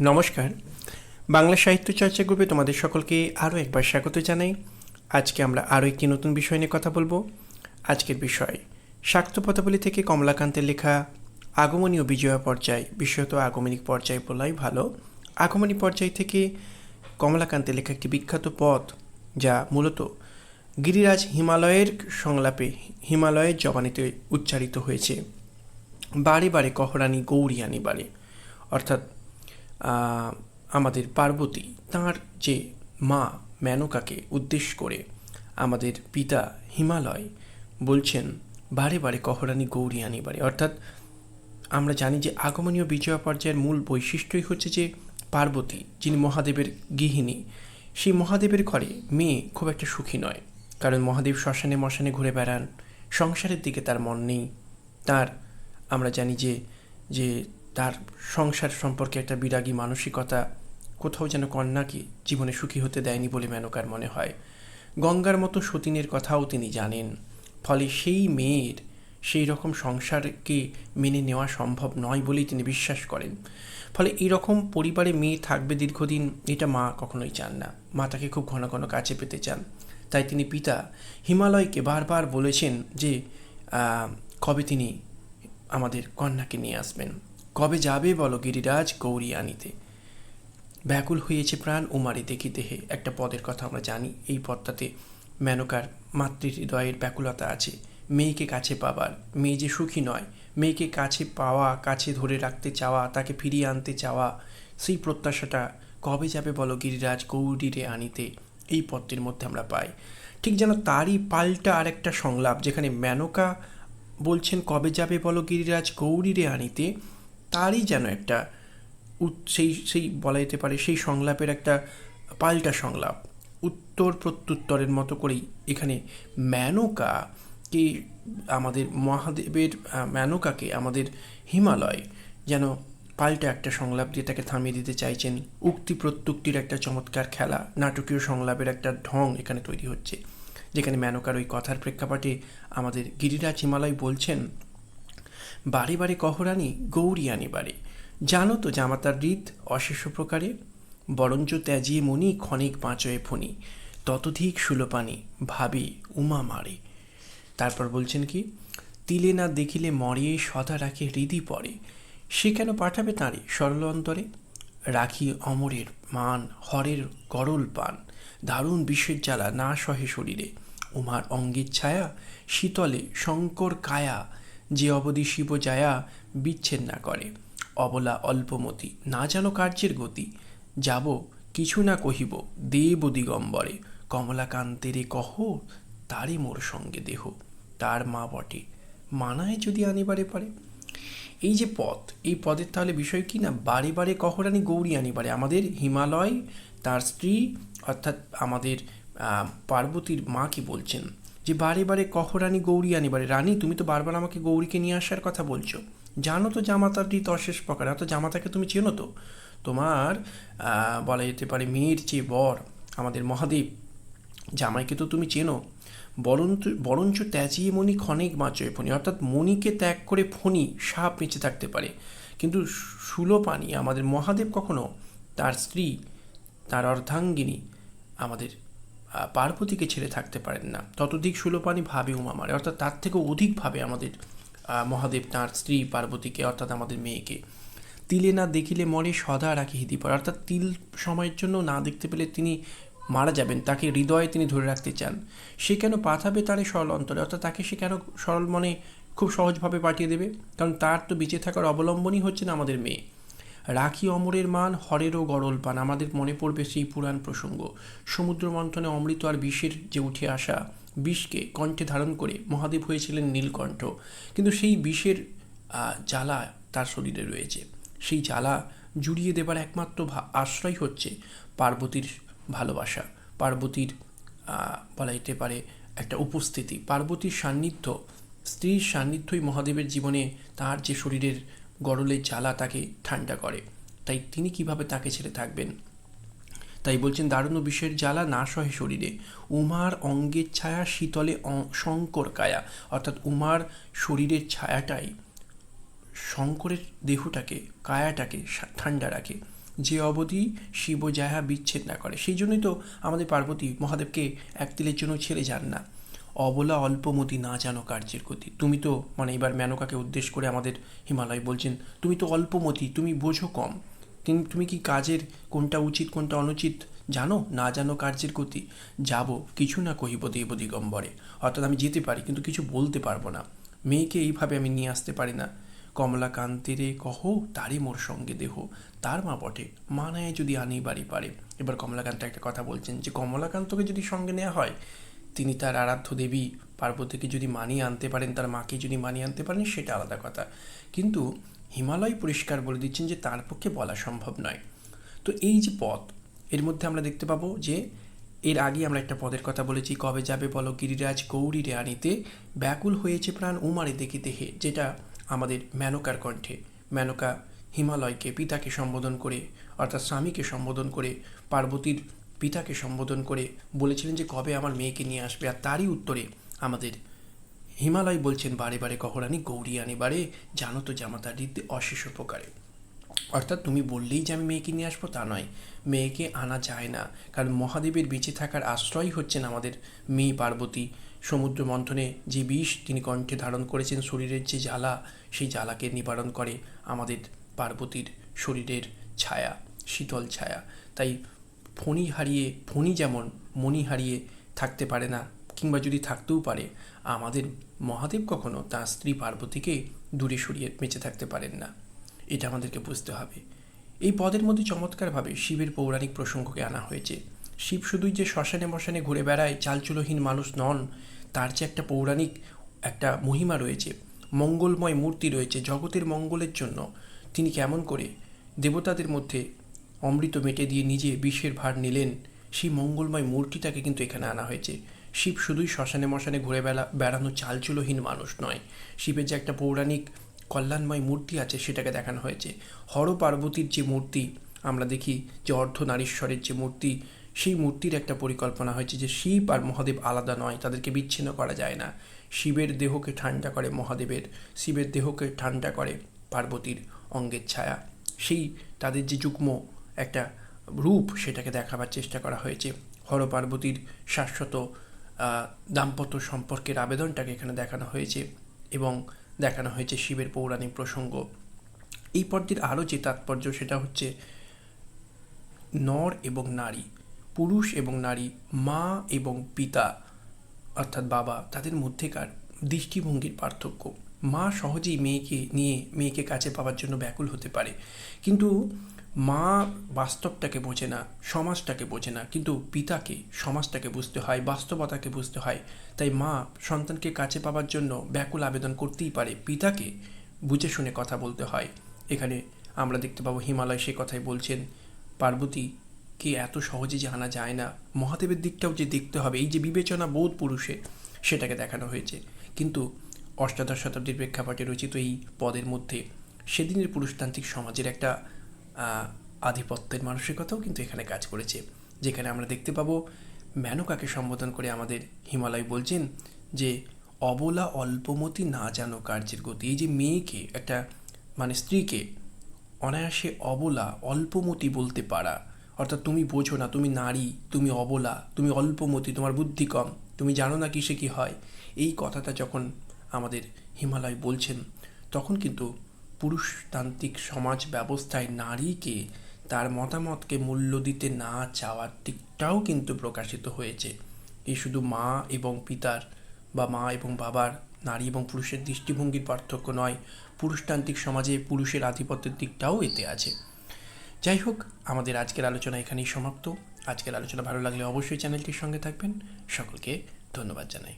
নমস্কার। বাংলা সাহিত্য চর্চা গ্রুপে তোমাদের সকলকে আরও একবার স্বাগত জানাই। আজকে আমরা আরও একটি নতুন বিষয় নিয়ে কথা বলব। আজকের বিষয়, শাক্ত পদাবলী থেকে কমলাকান্তের লেখা আগমনী ও বিজয়া পর্যায়। বিশেষত আগমনী পর্যায় বলাই ভালো। আগমনী পর্যায় থেকে কমলাকান্তের লেখা একটি বিখ্যাত পথ, যা মূলত গিরিরাজ হিমালয়ের সংলাপে হিমালয়ের জবানিতে উচ্চারিত হয়েছে। বারে বারে কহরানি গৌরিয়ানি বারে। অর্থাৎ আমাদের পার্বতী তাঁর যে মা মেনকাকে উদ্দেশ্য করে আমাদের পিতা হিমালয় বলছেন, বারে বারে কহরানি গৌরিয়ানি বারে। অর্থাৎ আমরা জানি যে আগমনীয় বিজয়া পর্যায়ের মূল বৈশিষ্ট্যই হচ্ছে যে পার্বতী, যিনি মহাদেবের গৃহিণী, সেই মহাদেবের ঘরে মেয়ে খুব একটা সুখী নয়। কারণ মহাদেব শ্মশানে মশানে ঘুরে বেড়ান, সংসারের দিকে তার মন নেই। তার আমরা জানি যে যে তার সংসার সম্পর্কে একটা বিরাগী মানসিকতা, কোথাও যেন কন্যাকে জীবনে সুখী হতে দেয়নি বলে মেনকার মনে হয়। গঙ্গার মতো সতীনের কথাও তিনি জানেন। ফলে সেই মেয়ের সেই রকম সংসারকে মেনে নেওয়া সম্ভব নয় বলেই তিনি বিশ্বাস করেন। ফলে এরকম পরিবারে মেয়ে থাকবে দীর্ঘদিন, এটা মা কখনোই চান না। মা তাকে খুব ঘন ঘন কাছে পেতে চান। তাই তিনি পিতা হিমালয়কে বারবার বলেছেন যে কবে তিনি আমাদের কন্যাকে নিয়ে আসবেন। কবে যাবে বলো গিরিরাজ গৌরী আনিতে ব্যাকুল হয়েছে প্রাণ উমারি দেখি দেহে। একটা পদের কথা আমরা জানি, এই পদটাতে মেনকার মাতৃ হৃদয়ের ব্যাকুলতা আছে। মেয়েকে কাছে পাবার, মেয়ে যে সুখী নয়, মেয়েকে কাছে পাওয়া, কাছে ধরে রাখতে চাওয়া, তাকে ফিরিয়ে আনতে চাওয়া, সেই প্রত্যাশাটা কবে যাবে বলো গিরিরাজ গৌরীরে আনিতে? এই পদটির মধ্যে আমরা পাই। ঠিক যেন তারই পাল্টা আরেকটা সংলাপ, যেখানে মেনকা বলছেন, কবে যাবে বলো গিরিরাজ গৌরীরে আনিতে? তারই যেন একটা সেই সেই বলা যেতে পারে সেই সংলাপের একটা পাল্টা সংলাপ। উত্তর প্রত্যুত্তরের মতো করেই এখানে মেনকা কি আমাদের মহাদেবের আহ, মেনকাকে আমাদের হিমালয় যেন পাল্টা একটা সংলাপ দিয়ে তাকে থামিয়ে দিতে চাইছেন। উক্তি প্রত্যুক্তির একটা চমৎকার খেলা নাটকীয় সংলাপের একটা ঢং এখানে তৈরি হচ্ছে। যেখানে মেনকার ওই কথার প্রেক্ষাপটে আমাদের গিরিরাজ হিমালয় বলছেন বারে বারে কহরানি, গৌরিয়ানি বারে জানো তো জামাতার রীত অশেষ প্রকারে বরঞ্চ ত্যাজিয়ে মনি ক্ষণিক পাঁচয়ে ফণি। ততধিক সুলোপানি, ভাবি উমা মারে। তারপর বলছেন কি, তিলে না দেখিলে মরে সদা রাখে হৃদি পড়ে সে কেন পাঠাবে তাঁরে সরল অন্তরে? রাখি অমরের মান, হরের গরল পান। দারুণ বিষের জ্বালা না সহে শরীরে। উমার অঙ্গের ছায়া, শীতলে শঙ্কর কায়া। যে অবধি শিব জায়া বিচ্ছেদ না করে। অবলা অল্পমতি, না জানো কার্যের গতি। যাব, কিছু না কহিব, দেব দিগম্বরে। কমলাকান্তেরে কহ, তারে মোর সঙ্গে দেহ। তার মা বটে, মানায় যদি আনিবারে পারে। এই যে পথ, এই পদের তাহলে বিষয় কি না? বারে বারে কহরানি গৌরী আনিবারে। আমাদের হিমালয়, তার স্ত্রী, অর্থাৎ আমাদের পার্বতীর মাকে বলছেন? যে বারে বারে কহরানি গৌরী আনিবারে রানী, তুমি তো বারবার আমাকে গৌরীকে নিয়ে আসার কথা বলছো। জানো তো জামাতার রীত অশেষ প্রকার। অর্থাৎ জামাতাকে তুমি চেনো তো? তোমার বলা যেতে পারে মেয়ের যে বর, আমাদের মহাদেব। জামাইকে তো তুমি চেনো। বরঞ্চ বরঞ্চ ত্যাজিয়ে মণি ক্ষণিক বাঁচয়ে ফণি। অর্থাৎ মণিকে ত্যাগ করে ফণি সাপ বেঁচে থাকতে পারে। কিন্তু সুলোপানি, আমাদের মহাদেব কখনো? তার স্ত্রী, তার অর্ধাঙ্গিনী, আমাদের পার্বতীকে ছেড়ে থাকতে পারেন না। ততোধিক সুলোপানি ভাবে উমা মারে অর্থাৎ তার থেকেও অধিকভাবে আমাদের মহাদেব তার স্ত্রী পার্বতীকে, অর্থাৎ আমাদের মেয়েকে। তিলে না দেখিলে মরে সদা রাখি হিদি পড়ে। অর্থাৎ তিল সময়ের জন্য না দেখতে পেলে তিনি মারা যাবেন, তাকে হৃদয়ে তিনি ধরে রাখতে চান। সে কেন পাঠাবে তারে সরল অন্তরে? অর্থাৎ তাকে সে কেন সরল মনে খুব সহজভাবে পাঠিয়ে দেবে? কারণ তার তো বেঁচে থাকার অবলম্বনই হচ্ছে না আমাদের মেয়ে। রাখি অমরের মান হরেরও গরল পান। আমাদের মনে পড়বে সেই পুরাণ প্রসঙ্গ। সমুদ্র মন্থনে অমৃত আর বিষের যে উঠে আসা বিষকে কণ্ঠে ধারণ করে মহাদেব হয়েছিলেন নীলকণ্ঠ। কিন্তু সেই বিষের জ্বালা তার শরীরে রয়েছে। সেই জ্বালা জুড়িয়ে দেবার একমাত্র আশ্রয় হচ্ছে পার্বতীর ভালোবাসা। পার্বতীর বলা যেতে পারে একটা উপস্থিতি। পার্বতীর সান্নিধ্য, স্ত্রীর সান্নিধ্যই মহাদেবের জীবনে তার যে শরীরের গরলের জ্বালা তাকে ঠান্ডা করে। তাই তিনি কীভাবে তাকে ছেড়ে থাকবেন? তাই বলছেন, দারুণ বিষের জ্বালা না সহে শরীরে। উমার অঙ্গের ছায়া শীতলে শঙ্কর কায়া। অর্থাৎ উমার শরীরের ছায়াটাই শঙ্করের দেহটাকে, কায়াটাকে ঠান্ডা রাখে। যে অবধি শিব যাহা বিচ্ছেদ না করে। সেই জন্যই তো আমাদের পার্বতী মহাদেবকে এক তিলের জন্য ছেড়ে যান না। অবলা অল্পমতি না জানো কার্যের গতি। তুমি তো মানে এবার মেনকাকে উদ্দেশ্য করে আমাদের হিমালয় বলছেন, তুমি তো অল্পমতি, তুমি বোঝো কম। তুমি কি কাজের কোনটা উচিত, কোনটা অনুচিত জানো? না জানো কার্যের গতি। যাব, কিছু না কহিব দেব দিগম্বরে। অর্থাৎ আমি যেতে পারি, কিন্তু কিছু বলতে পারব না। মেয়েকে এইভাবে আমি নিয়ে আসতে পারি না। কমলাকান্তেরে কহ, তারই মোর সঙ্গে দেহ। তার মা বটে, মানায় যদি আনি বাড়ি পারে। এবার কমলাকান্ত একটা কথা বলছেন যে, কমলাকান্তকে যদি সঙ্গে নেওয়া হয় তিনি তার আরাধ্য দেবী পার্বতীকে যদি মানিয়ে আনতে পারেন, তার মাকে যদি মানিয়ে আনতে পারেন, সেটা আলাদা কথা। কিন্তু হিমালয় পরিষ্কার বলে দিচ্ছেন যে তার পক্ষে বলা সম্ভব নয়। তো এই যে পথ, এর মধ্যে আমরা দেখতে পাবো যে এর আগে আমরা একটা পদের কথা বলেছি, কবে যাবে বলো গিরিরাজ গৌরীরে আনিতে ব্যাকুল হয়েছে প্রাণ উমারে দেখিতে হে যেটা আমাদের মেনকার কণ্ঠে। মেনকা হিমালয়কে, পিতাকে সম্বোধন করে, অর্থাৎ স্বামীকে সম্বোধন করে পার্বতীর পিতাকে সম্বোধন করে বলেছিলেন যে, কবে আমার মেয়েকে নিয়ে আসবে? আর তারই উত্তরে আমাদের হিমালয় বলছেন, বারে বারে কহরানি গৌরী আনি বারে, জানো তো জামাতার হৃদে অশেষ উপকারে। অর্থাৎ তুমি বললেই যে আমি মেয়েকে নিয়ে আসব, তা নয়। মেয়েকে আনা যায় না। কারণ মহাদেবের বেঁচে থাকার আশ্রয় হচ্ছেন আমাদের মেয়ে পার্বতী। সমুদ্র মন্থনে যে বিষ তিনি কণ্ঠে ধারণ করেছেন, শরীরের যে জ্বালা, সেই জ্বালাকে নিবারণ করে আমাদের পার্বতীর শরীরের ছায়া, শীতল ছায়া। তাই ফণি হারিয়ে, ফণি যেমন মণি হারিয়ে থাকতে পারে না, কিংবা যদি থাকতেও পারে, আমাদের মহাদেব কখনো তার স্ত্রী পার্বতীকে দূরে সরিয়ে বেঁচে থাকতে পারেন না। এটা আমাদেরকে বুঝতে হবে। এই পদের মধ্যে চমৎকারভাবে শিবের পৌরাণিক প্রসঙ্গকে আনা হয়েছে। শিব শুধুই যে শ্মশানে মশানে ঘুরে বেড়ায়, চালচুলোহীন মানুষ নন, তার যে একটা পৌরাণিক একটা মহিমা রয়েছে। মঙ্গলময় মূর্তি রয়েছে। জগতের মঙ্গলের জন্য তিনি কেমন করে দেবতাদের মধ্যে অমৃত মেটে দিয়ে নিজে বিষের ভার নিলেন। সেই মঙ্গলময় মূর্তিটাকে কিন্তু এখানে আনা হয়েছে। শিব শুধুই শ্মশানে মশানে ঘুরে বেড়া বেড়ানো চালচুলোহীন মানুষ নয়। শিবের যে একটা পৌরাণিক কল্যাণময় মূর্তি আছে সেটাকে দেখানো হয়েছে। হর পার্বতীর যে মূর্তি, আমরা দেখি যে অর্ধনারীশ্বরের যে মূর্তি, সেই মূর্তির একটা পরিকল্পনা হয়েছে যে শিব আর মহাদেব আলাদা নয়, তাদেরকে বিচ্ছিন্ন করা যায় না। শিবের দেহকে ঠান্ডা করে মহাদেবের, শিবের দেহকে ঠান্ডা করে পার্বতীর অঙ্গের ছায়া। সেই তাদের যে যুগ্ম একটা রূপ সেটাকে দেখাবার চেষ্টা করা হয়েছে। হর পার্বতীর শাশ্বত দাম্পত্য সম্পর্কের আবেদনটাকে এখানে দেখানো হয়েছে এবং দেখানো হয়েছে শিবের পৌরাণিক প্রসঙ্গ। এই পর্যায়ের আরও যে তাৎপর্য সেটা হচ্ছে নর এবং নারী, পুরুষ এবং নারী, মা এবং পিতা অর্থাৎ বাবা, তাদের মধ্যেকার দৃষ্টিভঙ্গির পার্থক্য। মা সহজেই মেয়েকে নিয়ে, মেয়েকে কাছে পাওয়ার জন্য ব্যাকুল হতে পারে। কিন্তু মা বাস্তবটাকে বোঝে না, সমাজটাকে বোঝে না, কিন্তু পিতাকে, সমাজটাকে বুঝতে হয়, বাস্তবতাকে বুঝতে হয়। তাই মা সন্তানকে কাছে পাওয়ার জন্য ব্যাকুল আবেদন করতেই পারে, পিতাকে বুঝে শুনে কথা বলতে হয়। এখানে আমরা দেখতে পাবো হিমালয় সে কথাই বলছেন, পার্বতী, কে এত সহজে আনা যায় না? মহাদেবের দিকটাও যে দেখতে হবে, এই যে বিবেচনা বোধ পুরুষে, সেটাকে দেখানো হয়েছে। কিন্তু অষ্টাদশ শতাব্দীর প্রেক্ষাপটে রচিত এই পদের মধ্যে সেদিনের পুরুষতান্ত্রিক সমাজের একটা আধিপত্যের মানসিকতাও কিন্তু এখানে কাজ করেছে। যেখানে আমরা দেখতে পাবো মেনকাকে সম্বোধন করে আমাদের হিমালয় বলছেন যে, অবলা অল্পমতি না জানো কার্যের গতি। এই যে মেয়েকে, একটা মানে স্ত্রীকে অনায়াসে অবলা, অল্পমতি বলতে পারা। অর্থাৎ তুমি বোঝো না, তুমি নারী, তুমি অবলা, তুমি অল্পমতি, তোমার বুদ্ধি কম, তুমি জানো না কিসে কি হয়। এই কথাটা যখন আমাদের হিমালয় বলছেন, তখন কিন্তু পুরুষতান্ত্রিক সমাজ ব্যবস্থায় নারীকে তার মতামতকে মূল্য দিতে না চাওয়ার দিকটাও কিন্তু প্রকাশিত হয়েছে। এ শুধু মা এবং পিতার বা মা এবং বাবার, নারী এবং পুরুষের দৃষ্টিভঙ্গির পার্থক্য নয়, পুরুষতান্ত্রিক সমাজে পুরুষের আধিপত্যের দিকটাও এতে আছে। যাই হোক, আমাদের আজকের আলোচনা এখানেই সমাপ্ত। আজকের আলোচনা ভালো লাগলে অবশ্যই চ্যানেলটির সঙ্গে থাকবেন। সকলকে ধন্যবাদ জানাই।